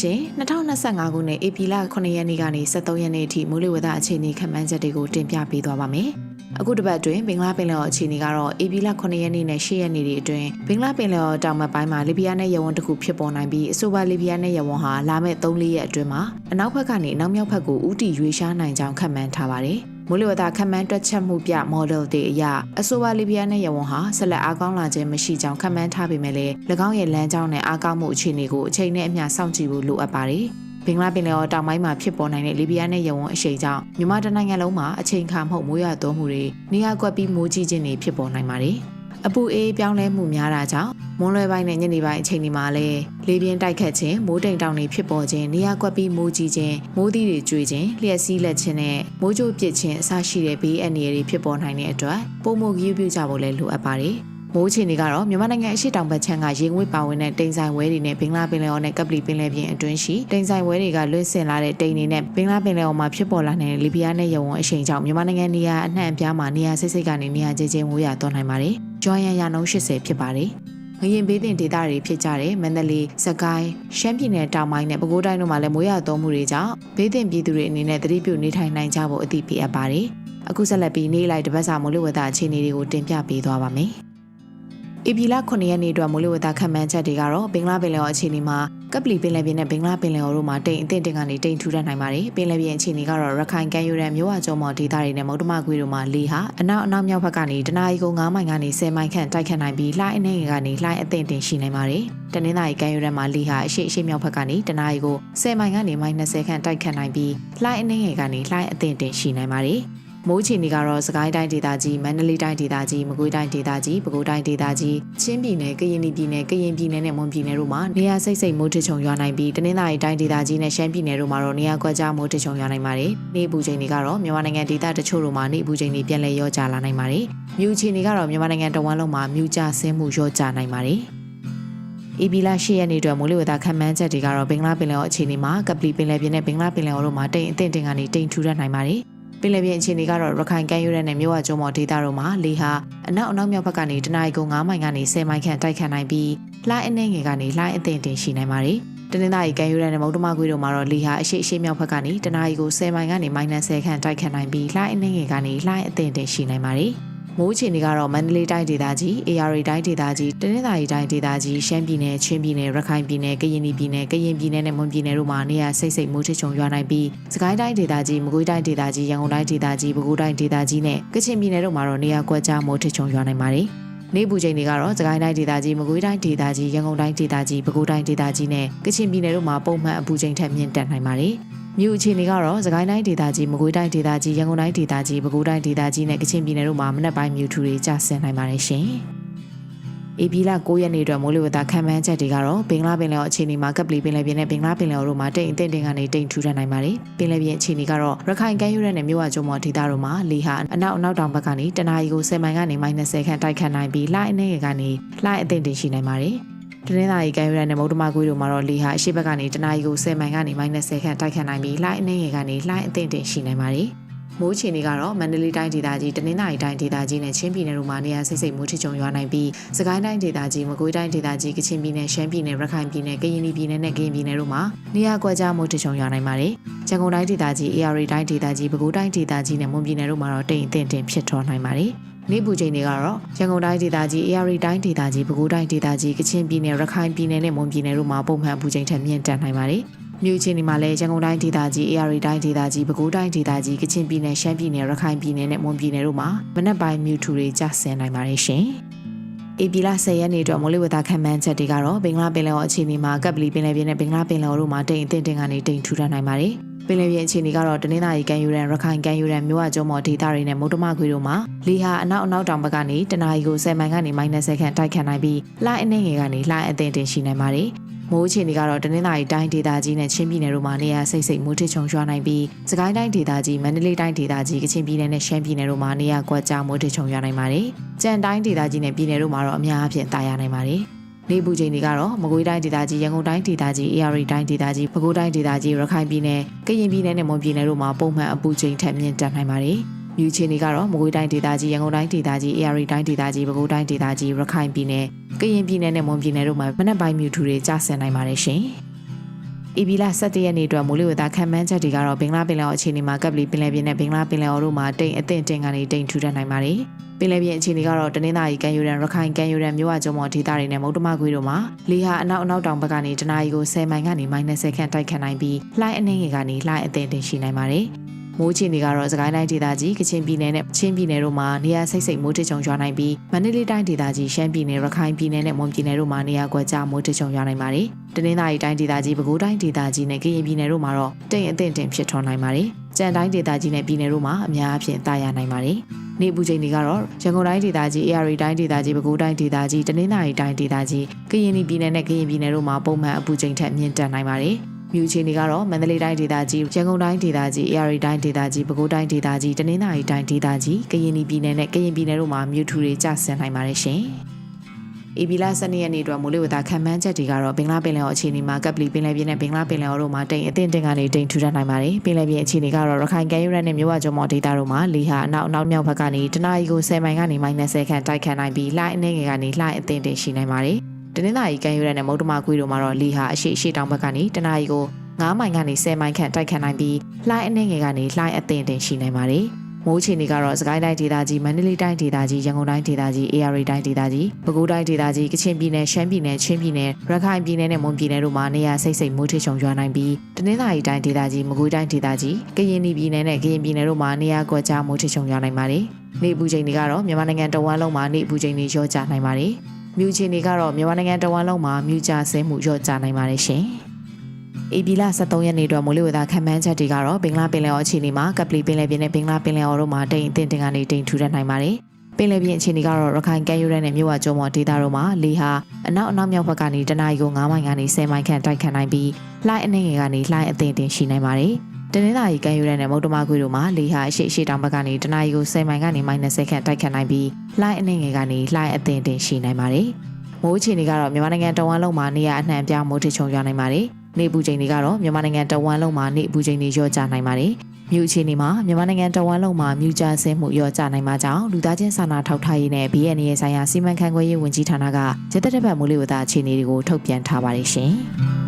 ရှင်2025ခုနှစ်ဧပြီလ9ရက်နေ့ကနေ23ရက်နေ့အထိမိုးလေဝသအခြေအနေခန့်မှန်းချက်တွေကိုတင်ပြပေးသွားပါမယ်။အခုတစ်ပတ်အတွင်းဘင်္ဂလားပင်လယ်အော်အခြေအနေကတော့ဧပြီလ9ရက်နေ့နဲ့10ရက်နေ့တွေအတွင်းဘင်္ဂလားပင်လယ်အော်တောင်ဘက်ပိုင်းမှာလီဘီယာနဲ့ယဝန်တစ်ခုဖြစ်ပေါ်နိုင်ပြီးအဆိုပါလီဘီယာနဲ့ယဝန်ဟာလာမယ့်3-4ရက်အတွင်းမှာအနောက်ဘက်ကနေအနောက်မြောက်ဘက်ကိုဥတီရွေးရှားနိုင်ကြောင်းခန့်မှန်းထားပါတယ်။ မိုးလေဝသခန့်မှန်းတွက်ချက်မှုပြ model တွေအရအဆိုပါလီဘီယာနဲ့ယဝန်ဟာဆက်လက်အားကောင်းလာခြင်းမရှိကြောင်းခန့်မှန်းထားပေမဲ့လည်း၎င်းရဲ့လမ်းကြောင်းနဲ့အားကောင်းမှုအခြေအနေကိုအချိန်နဲ့အမျှစောင့်ကြည့်ဖို့လိုအပ်ပါတယ်။ဘင်္ဂလားပင်လယ်အော်တောင်ပိုင်းမှာဖြစ်ပေါ်နိုင်တဲ့လီဘီယာနဲ့ယဝန်အရှိန်ကြောင့်မြန်မာတိုင်းနိုင်ငံလုံးမှာအချိန်ခါမှုမိုးရွာသွန်းမှုတွေနေရာကွက်ပြီးမိုးကြီးခြင်းတွေဖြစ်ပေါ်နိုင်ပါတယ်။ အပူအေးပြောင်းလဲမှုများတာကြောင့်မွန်းလွဲပိုင်းနဲ့ညနေပိုင်းအချိန်ဒီမှာလည်းလေပြင်းတိုက်ခတ်ခြင်းမိုးတိမ်တောင်တွေဖြစ်ပေါ်ခြင်းနေရာကွက်ပြီးမိုးကြီးခြင်းမိုးသီးတွေကျွေခြင်းလျှက်စီးလက်ခြင်းနဲ့မိုးကြိုးပစ်ခြင်းအစရှိတဲ့ဘေးအန္တရာယ်တွေဖြစ်ပေါ်နိုင်တဲ့အတွက်ပုံမှုဂရုပြုကြဖို့လည်းလိုအပ်ပါတယ်။မိုးချီနေကတော့မြန်မာနိုင်ငံအရှိတောင်ဘက်ခြမ်းကရေငွေ့ပါဝင်တဲ့တိမ်ဆိုင်ဝဲတွေနဲ့ဘင်္ဂလားပင်လယ်အော်နဲ့ကပလီပင်လယ်ပြင်အတွင်းရှိတိမ်ဆိုင်ဝဲတွေကလွင့်စင်လာတဲ့တိမ်တွေနဲ့ဘင်္ဂလားပင်လယ်အော်မှာဖြစ်ပေါ်လာတဲ့လီဘီယာနဲ့ယဝန်အရှိန်ကြောင့်မြန်မာနိုင်ငံနေရာအနှံ့အပြားမှာနေရာစိတ်စိတ်ကနေနေရာကျကျမိုးရွာသွန်းနိုင်ပါတယ်။ ကျွမ်းရန်ရနှုန်း80ဖြစ်ပါတယ်။ငရင်ဘေးတင်ဒေသတွေဖြစ်ကြတဲ့မန္တလေး၊စကိုင်း၊ရှမ်းပြည်နယ်တောင်ပိုင်းနဲ့ပဲခူးတိုင်းတို့မှာလည်းမိုးရွာသွန်းမှုတွေကြောင့်ဘေးတင်ပြည်သူတွေအနေနဲ့သတိပြုနေထိုင်နိုင်ကြဖို့အသိပေးအပ်ပါတယ်။အခုဆက်လက်ပြီးနေ့လိုက်တပတ်စာမိုးလေဝသအခြေအနေတွေကိုတင်ပြပေးသွားပါမယ်။ဧပြီလ9ရက်နေ့အတွက်မိုးလေဝသခန့်မှန်းချက်တွေကတော့ဘင်္ဂလားပင်လယ်အော်အခြေအနေမှာ ကပလီပင်လယ်ပြင်နဲ့ဘင်္ဂလားပင်လယ်အော်တို့မှာတိမ်အထင်တင်ကနေတိမ်ထူထပ်နိုင်ပါတယ်။ပင်လယ်ပြင်အခြေအနေကတော့ရခိုင်ကမ်းရိုးတန်းမြို့ဝကျုံမော်ဒေသတွေနဲ့မုတ်တမကွေတို့မှာလေဟာအနောက်အနောက်မြောက်ဘက်ကနေတနအီကို9မိုင်ကနေ10မိုင်ခန့်တိုက်ခတ်နိုင်ပြီးလှိုင်းအနေငယ်ကနေလှိုင်းအထင်တင်ရှိနိုင်ပါတယ်။တနင်္သာရီကမ်းရိုးတန်းမှာလေဟာအရှိအရှိမြောက်ဘက်ကနေတနအီကို10မိုင်ကနေမိုင်20ခန့်တိုက်ခတ်နိုင်ပြီးလှိုင်းအနေငယ်ကနေလှိုင်းအထင်တင်ရှိနိုင်ပါတယ်။ မိုးချီနေကတော့စကိုင်းတိုင်းဒေသကြီးမန္တလေးတိုင်းဒေသကြီးမကွေးတိုင်းဒေသကြီးပဲခူးတိုင်းဒေသကြီးချင်းပြည်နယ်ကရင်ပြည်နယ်ကရင်ပြည်နယ်နဲ့မွန်ပြည်နယ်တို့မှာနေရာစိတ်စိတ်မိုးထချုံရွာနိုင်ပြီးတနင်္သာရီတိုင်းဒေသကြီးနဲ့ရှမ်းပြည်နယ်တို့မှာတော့နေရာကွက်ကြားမိုးထချုံရွာနိုင်ပါတယ်။နေပူချိန်တွေကတော့မြန်မာနိုင်ငံဒေသတချို့တို့မှာနေပူချိန်တွေပြန်လည်ရောကျလာနိုင်ပါတယ်။မြူချီနေကတော့မြန်မာနိုင်ငံတဝန်းလုံးမှာမြူကျဆင်းမှုရောကျနိုင်ပါတယ်။ဧပြီလ10ရက်နေ့အတွက်မိုးလေဝသခန့်မှန်းချက်တွေကတော့ဘင်္ဂလားပင်လယ်အော်အခြေအနေမှာကပလီပင်လယ်ပြင်နဲ့ဘင်္ဂလားပင်လယ်အော်တို့မှာတိမ်အထင်တင်ကနေတိမ်ထူထပ်နိုင်ပါတယ်။ ပင်လယ်ပြင်အခြေအနေကတော့ရခိုင်ကမ်းရိုးတန်းနဲ့မြဝကျုံမော်ဒေသတို့မှာလေဟာအနောက်အနောက်မြောက်ဘက်ကနေတနအီကု9မိုင်ကနေ10မိုင်ခန့်တိုက်ခတ်နိုင်ပြီးလှိုင်းအနှဲငယ်ကနေလှိုင်းအသင်တင်ရှိနိုင်ပါတယ်။တနင်္သာရီကမ်းရိုးတန်းနဲ့မုတ်တမကွေးတို့မှာတော့လေဟာအရှိအရှိမြောက်ဘက်ကနေတနအီကို10မိုင်ကနေ -10 ခန့်တိုက်ခတ်နိုင်ပြီးလှိုင်းအနှဲငယ်ကနေလှိုင်းအသင်တင်ရှိနိုင်ပါတယ်။ မိုးချီနေကတော့မန္တလေးတိုင်းဒေသကြီး၊ AR တိုင်းဒေသကြီးတနင်္သာရီတိုင်းဒေသကြီးရှမ်းပြည်နယ်ချင်းပြည်နယ်ရခိုင်ပြည်နယ်ကရင်ပြည်နယ်ကရင်ပြည်နယ်နဲ့မွန်ပြည်နယ်တို့မှာနေရာစိတ်စိတ်မိုးထချုံရွာနိုင်ပြီးစကိုင်းတိုင်းဒေသကြီးမကွေးတိုင်းဒေသကြီးရန်ကုန်တိုင်းဒေသကြီးပဲခူးတိုင်းဒေသကြီးနဲ့ကချင်ပြည်နယ်တို့မှာတော့နေရာကွက်ကြားမိုးထချုံရွာနိုင်ပါတယ်နေပူချိန်တွေကတော့စကိုင်းတိုင်းဒေသကြီးမကွေးတိုင်းဒေသကြီးရန်ကုန်တိုင်းဒေသကြီးပဲခူးတိုင်းဒေသကြီးနဲ့ကချင်ပြည်နယ်တို့မှာပုံမှန်အပူချိန်ထက်မြင့်တက်နိုင်ပါတယ်။ မြို့အခြေအနေကတော့စကိုင်းတိုင်းဒေသကြီးမကွေးတိုင်းဒေသကြီးရန်ကုန်တိုင်းဒေသကြီးပဲခူးတိုင်းဒေသကြီးနဲ့ကချင်ပြည်နယ်တို့မှာမနက်ပိုင်းမြို့ထူတွေကျဆင်းနိုင်ပါတယ်ရှင်။အေပီလာ9ရက်နေ့အတွက်မိုးလေဝသခန့်မှန်းချက်တွေကတော့ဘင်္ဂလားပင်လယ်အော်အခြေအနေမှာကပလီပင်လယ်ပြင်နဲ့ဘင်္ဂလားပင်လယ်အော်တို့မှာတိမ်အထင်တင်ကနေတိမ်ထူထပ်နိုင်ပါတယ်။ပင်လယ်ပြင်အခြေအနေကတော့ရခိုင်ကမ်းရိုးတန်းနဲ့မြို့ဝကျုံမော်ဒေသတို့မှာလေဟာအနောက်အနောက်တောင်ဘက်ကနေတနအီကို10မိုင်ကနေ -30 ခန့်တိုက်ခတ်နိုင်ပြီးလှိုင်းအနေငယ်ကနေလှိုင်းအထင်တင်ရှိနိုင်ပါတယ်။ တနင်္သာရီကမ်းရိုးတန်းနဲ့မုတ်တမကွေးတို့မှာတော့လေဟာအရှိဘက်ကနေတနအီကို10မိုင်ကနေ -30 ခန့်တိုက်ခတ်နိုင်ပြီးလှိုင်းအနှဲငယ်ကနေလှိုင်းအသင့်တင်ရှိနိုင်ပါတယ်။မိုးချင်တွေကတော့မန္တလေးတိုင်းဒေသကြီးတနင်္သာရီတိုင်းဒေသကြီးနဲ့ချင်းပြည်နယ်တို့မှာနေရာစိတ်စိတ်မိုးထချုံရွာနိုင်ပြီးစကိုင်းတိုင်းဒေသကြီးမကွေးတိုင်းဒေသကြီးကချင်ပြည်နယ်ရှမ်းပြည်နယ်ရခိုင်ပြည်နယ်ကရင်ပြည်နယ်နဲ့ကရင်ပြည်နယ်တို့မှာနေရာကွက်ကြားမိုးထချုံရွာနိုင်ပါတယ်။ရန်ကုန်တိုင်းဒေသကြီး AR တိုင်းဒေသကြီးပဲခူးတိုင်းဒေသကြီးနဲ့မွန်ပြည်နယ်တို့မှာတော့တိမ်အထင်တင်ဖြစ်ထွန်းနိုင်ပါတယ်။ နေပူချိန်တွေကတော့ရန်ကုန်တိုင်းဒေသကြီး AR တိုင်းဒေသကြီးပဲခူးတိုင်းဒေသကြီးကချင်ပြည်နယ်ရခိုင်ပြည်နယ်နဲ့မွန်ပြည်နယ်တို့မှာပုံမှန်ပူချိန်ထက်မြင့်တက်နိုင်ပါတယ်။မြို့ချင်းဒီမှာလည်းရန်ကုန်တိုင်းဒေသကြီး AR တိုင်းဒေသကြီးပဲခူးတိုင်းဒေသကြီးကချင်ပြည်နယ်ရှမ်းပြည်နယ်ရခိုင်ပြည်နယ်နဲ့မွန်ပြည်နယ်တို့မှာမနက်ပိုင်းမြို့ထူတွေကျဆင်းနိုင်ပါတယ်ရှင်။ဧပြီလ10ရက်နေ့အတွက်မိုးလေဝသခန့်မှန်းချက်တွေကတော့ဘင်္ဂလားပင်လယ်အော်အခြေအနေမှာကပ်ပလီပင်လယ်ပြင်နဲ့ဘင်္ဂလားပင်လယ်အော်တို့မှာတိမ်အထင်တင်ကနေတိမ်ထူထပ်နိုင်ပါတယ်။ ပင်လယ်ပြင်အခြေအနေကတော့တနင်္သာရီကမ်းရိုးတန်းရခိုင်ကမ်းရိုးတန်းမြို့ဝကျုံမော်ဒေသတွေနဲ့မုတ်တမခွေတို့မှာလေဟာအနောက်အနောက်တောင်ဘက်ကနေတနအီကို10မိုင်ကနေ -30 ခန့်တိုက်ခတ်နိုင်ပြီးလှိုင်းအနှင်းငယ်ကနေလှိုင်းအသင်တင်ရှိနိုင်ပါတယ်။မိုးအခြေအနေကတော့တနင်္သာရီတိုင်းဒေသကြီးနဲ့ချင်းပြည်နယ်တို့မှာနေရာစိတ်စိတ်မိုးထချုံရွာနိုင်ပြီးစကိုင်းတိုင်းဒေသကြီးမန္တလေးတိုင်းဒေသကြီးကချင်ပြည်နယ်နဲ့ရှမ်းပြည်နယ်တို့မှာနေရာကွက်ကြားမိုးထချုံရွာနိုင်ပါတယ်။ကြံတိုင်းဒေသကြီးနဲ့ပြည်နယ်တို့မှာတော့အများအပြားတာယာနိုင်ပါတယ်။ နေပူချိန်တွေကတော့မကွေးတိုင်းဒေသကြီးရန်ကုန်တိုင်းဒေသကြီး AR တိုင်းဒေသကြီးပဲခူးတိုင်းဒေသကြီးရခိုင်ပြည်နယ်ကရင်ပြည်နယ်နဲ့မွန်ပြည်နယ်တို့မှာပုံမှန်အပူချိန်ထက်မြင့်တက်နိုင်ပါတယ်။မြူချင်းတွေကတော့မကွေးတိုင်းဒေသကြီးရန်ကုန်တိုင်းဒေသကြီး AR တိုင်းဒေသကြီးပဲခူးတိုင်းဒေသကြီးရခိုင်ပြည်နယ်ကရင်ပြည်နယ်နဲ့မွန်ပြည်နယ်တို့မှာမနက်ပိုင်းမြူထူတွေကျဆင်းနိုင်ပါတယ်ရှင်။ ဧပြီလ17ရက်နေ့အတွက်မိုးလေဝသခန့်မှန်းချက်တွေကတော့ဘင်္ဂလားပင်လယ်အော်အခြေအနေမှာကပ်ပလီပင်လယ်ပြင်နဲ့ဘင်္ဂလားပင်လယ်အော်တို့မှာတိမ်အထင်တင်ကနေတိမ်ထူထပ်နိုင်ပါတယ်။ပင်လယ်ပြင်အခြေအနေကတော့တနင်္သာရီကမ်းရိုးတန်းရခိုင်ကမ်းရိုးတန်းမြို့ဝကျုံမော်ဒေသတွေနဲ့မုတ်တမကွေးတို့မှာလေဟာအနောက်အနောက်တောင်ဘက်ကနေတနအီကို10မိုင်ကနေမိုင်20ခန့်တိုက်ခတ်နိုင်ပြီးလှိုင်းအနှင်းငယ်ကနေလှိုင်းအထင်တင်ရှိနိုင်ပါတယ်။ မိုးချီနေကတော့စကိုင်းတိုင်းဒေသကြီးကချင်ပြည်နယ်နဲ့ချင်းပြည်နယ်တို့မှာနေရာစိတ်စိတ်မိုးထချုံရွာနိုင်ပြီးမန္တလေးတိုင်းဒေသကြီးရှမ်းပြည်နယ်ရခိုင်ပြည်နယ်နဲ့မွန်ပြည်နယ်တို့မှာနေရာကွက်ကြားမိုးထချုံရွာနိုင်ပါတယ်။တနင်္သာရီတိုင်းဒေသကြီးပဲခူးတိုင်းဒေသကြီးနဲ့ကရင်ပြည်နယ်တို့မှာတော့တိမ်အထင်တင်ဖြစ်ထွန်းနိုင်ပါတယ်။ကြံတိုင်းဒေသကြီးနဲ့ပြည်နယ်တို့မှာအများအပြားတာယာနိုင်ပါတယ်။နေပူချိန်တွေကတော့ရန်ကုန်တိုင်းဒေသကြီး AR တိုင်းဒေသကြီးပဲခူးတိုင်းဒေသကြီးတနင်္သာရီတိုင်းဒေသကြီးကရင်ပြည်နယ်နဲ့ကရင်ပြည်နယ်တို့မှာပုံမှန်အပူချိန်ထက်မြင့်တက်နိုင်ပါတယ်။ မြူချီနေကတော့မန္တလေးတိုင်းဒေသကြီးရန်ကုန်တိုင်းဒေသကြီး AR တိုင်းဒေသကြီးပဲခူးတိုင်းဒေသကြီးတနင်္သာရီတိုင်းဒေသကြီးကရင်ပြည်နယ်နဲ့ကရင်ပြည်နယ်တို့မှာမြူထူတွေကျဆင်းနိုင်ပါတယ်ရှင်။ဧပြီလ12ရက်နေ့အတွက်မိုးလေဝသခန့်မှန်းချက်တွေကတော့ဘင်္ဂလားပင်လယ်အော်အခြေအနေမှာကပ်ပလီပင်လယ်ပြင်နဲ့ဘင်္ဂလားပင်လယ်အော်တို့မှာတိမ်အထင်တင်ကနေတိမ်ထူထပ်နိုင်ပါတယ်။ပင်လယ်ပြင်အခြေအနေကတော့ရခိုင်ကမ်းရိုးတန်းနဲ့မြဝကျုံမော်ဒေသတို့မှာလေဟာအနောက်အနောက်မြောက်ဘက်ကနေတနအီကို10မိုင်ကနေမိုင်20ခန့်တိုက်ခတ်နိုင်ပြီးလှိုင်းအနှဲငယ်ကနေလှိုင်းအထင်တင်ရှိနိုင်ပါတယ်။ တနင်္သာရီကမ်းရိုးတန်းနဲ့မုတ်တမကွေးတို့မှာတော့လေဟာအရှိအရှိတောင်ဘက်ကနေတနအီကို9မိုင်ကနေ10မိုင်ခန့်တိုက်ခတ်နိုင်ပြီးလှိုင်းအနှဲငယ်ကနေလှိုင်းအထင်တင်ရှိနိုင်ပါတယ်။မိုးချီနေကတော့စကိုင်းတိုင်းဒေသကြီးမန္တလေးတိုင်းဒေသကြီးရန်ကုန်တိုင်းဒေသကြီး AR တိုင်းဒေသကြီးပဲခူးတိုင်းဒေသကြီးကချင်ပြည်နယ်ရှမ်းပြည်နယ်ချင်းပြည်နယ်ရခိုင်ပြည်နယ်နဲ့မွန်ပြည်နယ်တို့မှာနေရာစိတ်စိတ်မိုးထချုံရွာနိုင်ပြီးတနင်္သာရီတိုင်းဒေသကြီးမကွေးတိုင်းဒေသကြီးကရင်ပြည်နယ်နဲ့ကရင်ပြည်နယ်တို့မှာနေရာကွက်ကြားမိုးထချုံရွာနိုင်ပါတယ်။နေပူချိန်တွေကတော့မြန်မာနိုင်ငံတဝန်းလုံးမှာနေပူချိန်တွေလျော့ကျနိုင်ပါတယ်။ မြူချိန်တွေကတော့မြန်မာနိုင်ငံတဝန်းလုံးမှာမြူကျဆဲမှုလျော့ကျနိုင်ပါတယ်ရှင်။။အေဘီလာ73ရက်နေ့အတွက်မိုးလေဝသခန့်မှန်းချက်တွေကတော့ဘင်္ဂလားပင်လယ်အော်အခြေအနေမှာကပလီပင်လယ်ပြင်နဲ့ဘင်္ဂလားပင်လယ်အော်တို့မှာတိမ်အထင်တင်ကနေတိမ်ထူထပ်နိုင်ပါတယ်။ပင်လယ်ပြင်အခြေအနေကတော့ရခိုင်ကမ်းရိုးတန်းနဲ့မြို့ဝကျုံမော်ဒေသတို့မှာလေဟာအနောက်အနောက်မြောက်ဘက်ကနေတနအီကို9မိုင်ကနေ10မိုင်ခန့်တိုက်ခတ်နိုင်ပြီးလှိုင်းအနှင်းငယ်ကနေလှိုင်းအထင်တင်ရှိနိုင်ပါတယ်။ တနင်္သာရီကမ်းရိုးတန်းနဲ့မုတ်တမကွေတို့မှာလေဟာအရှိအရှိတောင်ဘက်ကနေတနအီကို10မိုင်ကနေမိုင်20ခန့်တိုက်ခတ်နိုင်ပြီးလှိုင်းအနှင်းငယ်ကနေလှိုင်းအထင်တင်ရှိနိုင်ပါတယ်။မိုးအခြေအနေကတော့မြန်မာနိုင်ငံတဝန်းလုံးမှာနေရာအနှံ့အပြားမိုးထချုံရွာနိုင်ပါတယ်။နေပူချိန်တွေကတော့မြန်မာနိုင်ငံတဝန်းလုံးမှာနေပူချိန်တွေလျော့ကျနိုင်ပါတယ်။မြို့အခြေအနေမှာမြန်မာနိုင်ငံတဝန်းလုံးမှာမြူကျဆင်းမှုလျော့ကျနိုင်မှာကြောင့်လူသားချင်းစာနာထောက်ထားရေးနဲ့ BNN ရဲ့ဆိုင်ရာစီမံခန့်ခွဲရေးဝန်ကြီးဌာနကစစ်တပ်တပ်မိုးလေဝသအခြေအနေတွေကိုထုတ်ပြန်ထားပါတယ်ရှင်။